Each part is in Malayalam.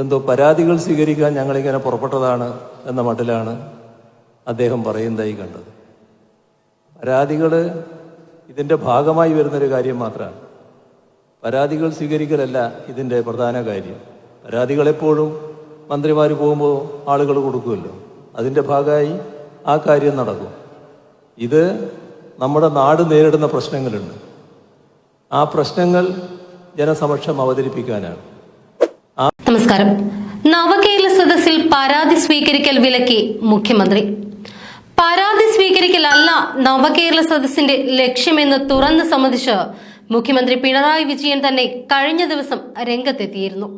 എന്തോ പരാതികൾ സ്വീകരിക്കാൻ ഞങ്ങളിങ്ങനെ പുറപ്പെട്ടതാണ് എന്ന മട്ടിലാണ് അദ്ദേഹം പറയുന്നതായി കണ്ടത്. പരാതികൾ ഇതിന്റെ ഭാഗമായി വരുന്നൊരു കാര്യം മാത്രമാണ്. പരാതികൾ സ്വീകരിക്കലല്ല ഇതിന്റെ പ്രധാന കാര്യം. പരാതികൾ എപ്പോഴും മന്ത്രിമാർ പോകുമ്പോൾ ആളുകൾ കൊടുക്കുമല്ലോ. അതിന്റെ ഭാഗമായി ആ കാര്യം നടക്കും. ഇത് നമ്മുടെ നാട് നേരിടുന്ന പ്രശ്നങ്ങളുണ്ട്. ആ പ്രശ്നങ്ങൾ ജനസമക്ഷം അവതരിപ്പിക്കാനാണ്. നമസ്കാരം. നവകേരള സദസ്സിൽ പരാതി സ്വീകരിക്കൽ വിലക്കി മുഖ്യമന്ത്രി. പരാതി സ്വീകരിക്കലല്ല നവകേരള സദസ്സിന്റെ ലക്ഷ്യമെന്ന് തുറന്ന് സമ്മതിച്ച് മുഖ്യമന്ത്രി പിണറായി വിജയൻ തന്നെ കഴിഞ്ഞ ദിവസം രംഗത്തെത്തിയിരുന്നു.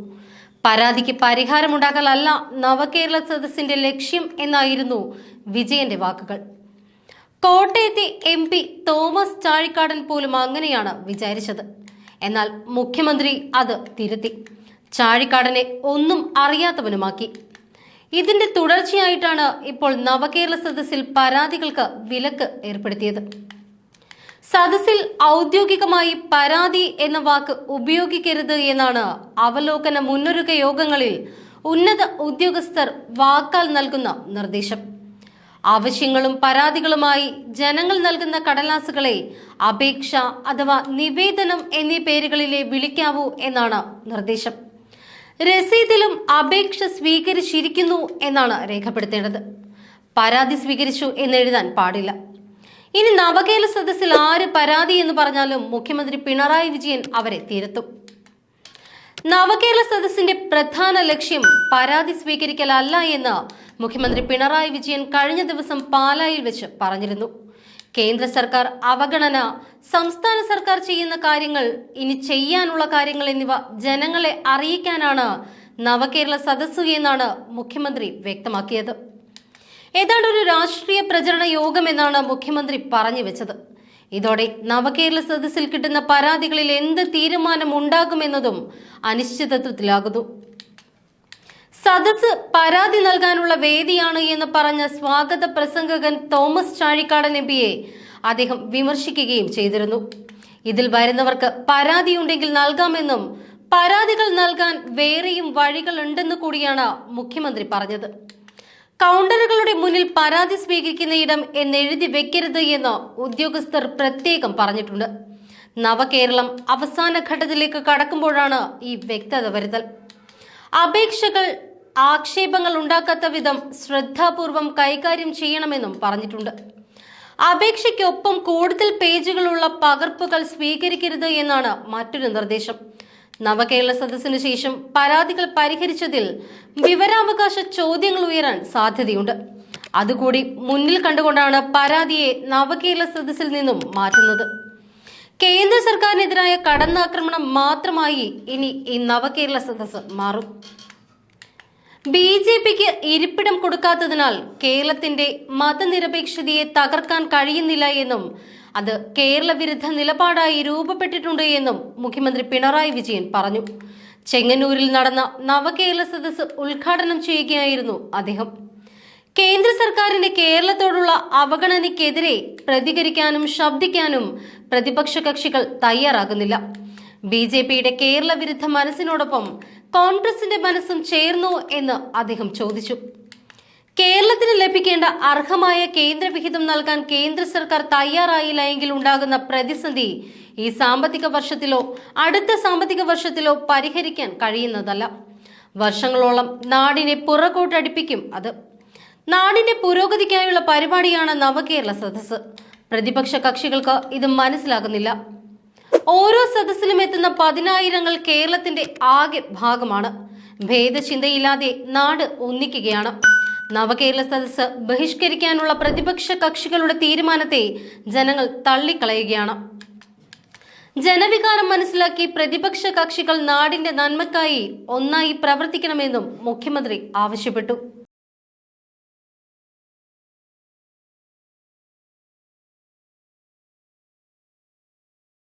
പരാതിക്ക് പരിഹാരമുണ്ടാക്കലല്ല നവകേരള സദസ്സിന്റെ ലക്ഷ്യം എന്നായിരുന്നു വിജയന്റെ വാക്കുകൾ. കോട്ടയത്തെ എം പി തോമസ് ചാഴിക്കാടൻ പോലും അങ്ങനെയാണ് വിചാരിച്ചത്. എന്നാൽ മുഖ്യമന്ത്രി അത് തിരുത്തി. ചാഴിക്കാടനെ ഒന്നും അറിയാത്തവനുമാക്കി. ഇതിന്റെ തുടർച്ചയായിട്ടാണ് ഇപ്പോൾ നവകേരള സദസ്സിൽ പരാതികൾക്ക് വിലക്ക് ഏർപ്പെടുത്തിയത്. സദസ്സിൽ ഔദ്യോഗികമായി പരാതി എന്ന വാക്ക് ഉപയോഗിക്കരുത് എന്നാണ് അവലോകന മുന്നൊരുക്ക യോഗങ്ങളിൽ ഉന്നത ഉദ്യോഗസ്ഥർ വാക്കാൽ നൽകുന്ന നിർദ്ദേശം. ആവശ്യങ്ങളും പരാതികളുമായി ജനങ്ങൾ നൽകുന്ന കടലാസുകളെ അപേക്ഷ അഥവാ നിവേദനം എന്നീ പേരുകളിലെ വിളിക്കാവൂ എന്നാണ് നിർദ്ദേശം. രസീതിലും അപേക്ഷ സ്വീകരിച്ചിരിക്കുന്നു എന്നാണ് രേഖപ്പെടുത്തേണ്ടത്. പരാതി സ്വീകരിച്ചു എന്ന് എഴുതാൻ പാടില്ല. ഇനി നവകേല സദസ്സിൽ ആര് പരാതി എന്ന് പറഞ്ഞാലും മുഖ്യമന്ത്രി പിണറായി വിജയൻ അവരെ തിരുത്തും. നവകേരള സദസ്സിന്റെ പ്രധാന ലക്ഷ്യം പരാതി സ്വീകരിക്കലല്ല എന്ന് മുഖ്യമന്ത്രി പിണറായി വിജയൻ കഴിഞ്ഞ ദിവസം പാലായിൽ വെച്ച് പറഞ്ഞിരുന്നു. കേന്ദ്ര സർക്കാർ അവഗണന സംസ്ഥാന സർക്കാർ ചെയ്യുന്ന കാര്യങ്ങൾ ഇനി ചെയ്യാനുള്ള കാര്യങ്ങൾ എന്നിവ ജനങ്ങളെ അറിയിക്കാനാണ് നവകേരള സദസ്സ് എന്നാണ് മുഖ്യമന്ത്രി വ്യക്തമാക്കിയത്. ഏതാണ്ട് ഒരു രാഷ്ട്രീയ പ്രചരണ യോഗം എന്നാണ് മുഖ്യമന്ത്രി പറഞ്ഞു വെച്ചത്. ഇതോടെ നവകേരള സദസ്സിൽ കിട്ടുന്ന പരാതികളിൽ എന്ത് തീരുമാനം ഉണ്ടാകുമെന്നതും അനിശ്ചിതത്വത്തിലാകുന്നു. സദസ് പരാതി നൽകാനുള്ള വേദിയാണ് എന്ന് പറഞ്ഞ സ്വാഗത പ്രസംഗകൻ തോമസ് ചാഴിക്കാടൻ എം പിയെ അദ്ദേഹം വിമർശിക്കുകയും ചെയ്തിരുന്നു. ഇതിൽ വരുന്നവർക്ക് പരാതിയുണ്ടെങ്കിൽ നൽകാമെന്നും പരാതികൾ നൽകാൻ വേറെയും വഴികളുണ്ടെന്ന് കൂടിയാണ് മുഖ്യമന്ത്രി പറഞ്ഞത്. കൗണ്ടറുകളുടെ മുന്നിൽ പരാതി സ്വീകരിക്കുന്ന ഇടം എന്നെഴുതി വെക്കരുത് എന്ന് ഉദ്യോഗസ്ഥർ പ്രത്യേകം പറഞ്ഞിട്ടുണ്ട്. നവകേരളം അവസാന ഘട്ടത്തിലേക്ക് കടക്കുമ്പോഴാണ് ഈ വ്യക്തത വരുത്തൽ. അപേക്ഷകൾ ആക്ഷേപങ്ങൾ ഉണ്ടാക്കാത്ത വിധം ശ്രദ്ധാപൂർവം കൈകാര്യം ചെയ്യണമെന്നും പറഞ്ഞിട്ടുണ്ട്. അപേക്ഷയ്ക്കൊപ്പം കൂടുതൽ പേജുകളുള്ള പകർപ്പുകൾ സ്വീകരിക്കരുത് എന്നാണ് മറ്റൊരു നിർദ്ദേശം. നവകേരള സദസ്സിനു ശേഷം പരാതികൾ പരിഹരിച്ചതിൽ വിവരാവകാശ ചോദ്യങ്ങൾ ഉയരാൻ സാധ്യതയുണ്ട്. അതുകൂടി മുന്നിൽ കണ്ടുകൊണ്ടാണ് പരാതിയെ നവകേരള സദസ്സിൽ നിന്നും മാറ്റുന്നത്. കേന്ദ്ര സർക്കാരിനെതിരായ കടന്നാക്രമണം മാത്രമായി ഇനി ഈ നവകേരള സദസ്സ് മാറും. ബി ജെ പിക്ക് ഇരിപ്പിടം കൊടുക്കാത്തതിനാൽ കേരളത്തിന്റെ മതനിരപേക്ഷതയെ തകർക്കാൻ കഴിയുന്നില്ല എന്നും അത് കേരള വിരുദ്ധ നിലപാടായി രൂപപ്പെട്ടിട്ടുണ്ട് എന്നും മുഖ്യമന്ത്രി പിണറായി വിജയൻ പറഞ്ഞു. ചെങ്ങന്നൂരിൽ നടന്ന നവകേരള സദസ് ഉദ്ഘാടനം ചെയ്യുകയായിരുന്നു അദ്ദേഹം. കേന്ദ്ര സർക്കാരിന്റെ കേരളത്തോടുള്ള അവഗണനയ്ക്കെതിരെ പ്രതികരിക്കാനും ശബ്ദിക്കാനും പ്രതിപക്ഷ കക്ഷികൾ തയ്യാറാകുന്നില്ല. ബി ജെ പിയുടെ കേരള വിരുദ്ധ മനസ്സിനോടൊപ്പം കോൺഗ്രസിന്റെ മനസ്സും ചേർന്നോ എന്ന് അദ്ദേഹം ചോദിച്ചു. കേരളത്തിന് ലഭിക്കേണ്ട അർഹമായ കേന്ദ്രവിഹിതം നൽകാൻ കേന്ദ്ര സർക്കാർ തയ്യാറായില്ല എങ്കിൽ ഉണ്ടാകുന്ന പ്രതിസന്ധി ഈ സാമ്പത്തിക വർഷത്തിലോ അടുത്ത സാമ്പത്തിക വർഷത്തിലോ പരിഹരിക്കാൻ കഴിയുന്നതല്ല. വർഷങ്ങളോളം നാടിനെ പുറകോട്ടടിപ്പിക്കും അത്. നാടിന്റെ പുരോഗതിക്കായുള്ള പരിപാടിയാണ് നവകേരള സദസ്സ്. പ്രതിപക്ഷ കക്ഷികൾക്ക് ഇത് മനസ്സിലാകുന്നില്ല. ഓരോ സദസ്സിലും എത്തുന്ന പതിനായിരങ്ങൾ കേരളത്തിന്റെ ആകെ ഭാഗമാണ്. ഭേദചിന്തയില്ലാതെ നാട് ഒന്നിക്കുകയാണ്. നവകേരള സദസ് ബഹിഷ്കരിക്കാനുള്ള പ്രതിപക്ഷ കക്ഷികളുടെ തീരുമാനത്തെ ജനങ്ങൾ തള്ളിക്കളയുകയാണ്. ജനവികാരം മനസ്സിലാക്കി പ്രതിപക്ഷ കക്ഷികൾ നാടിന്റെ നന്മക്കായി ഒന്നായി പ്രവർത്തിക്കണമെന്നും മുഖ്യമന്ത്രി ആവശ്യപ്പെട്ടു.